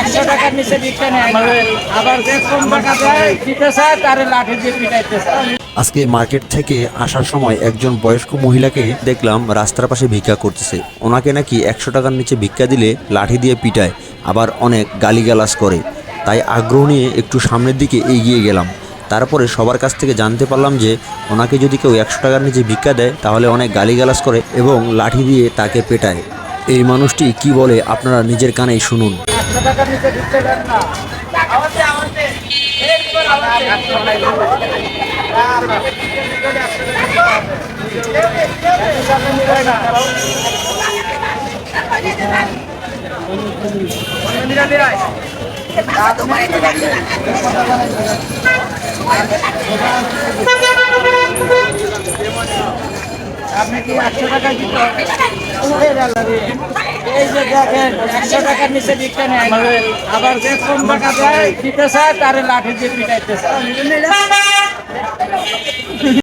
একশো টাকার নিচে। আবার কম টাকা দেয় দিতে চায় লাঠি দিয়ে পিটাইতে আজকে মার্কেট থেকে আসার সময় একজন বয়স্ক মহিলাকে দেখলাম রাস্তার পাশে ভিক্ষা করতেছে। ওনাকে নাকি একশো টাকার নিচে ভিক্ষা দিলে লাঠি দিয়ে পিটায়, আবার অনেক গালিগালাজ করে। তাই আগ্রহ নিয়ে একটু সামনের দিকে এগিয়ে গেলাম। তারপরে সবার কাছ থেকে জানতে পারলাম যে, ওনাকে যদি কেউ একশো টাকার নিচে ভিক্ষা দেয়, তাহলে অনেক গালিগালাজ করে এবং লাঠি দিয়ে তাকে পেটায়। এই মানুষটি কি বলে আপনারা নিজের কানেই শুনুন। এই যে টাকার নিচে। আবার যে কোন টাকা দেয় দিতে চায় তারে লাঠি দিয়ে পিটাইতে চায়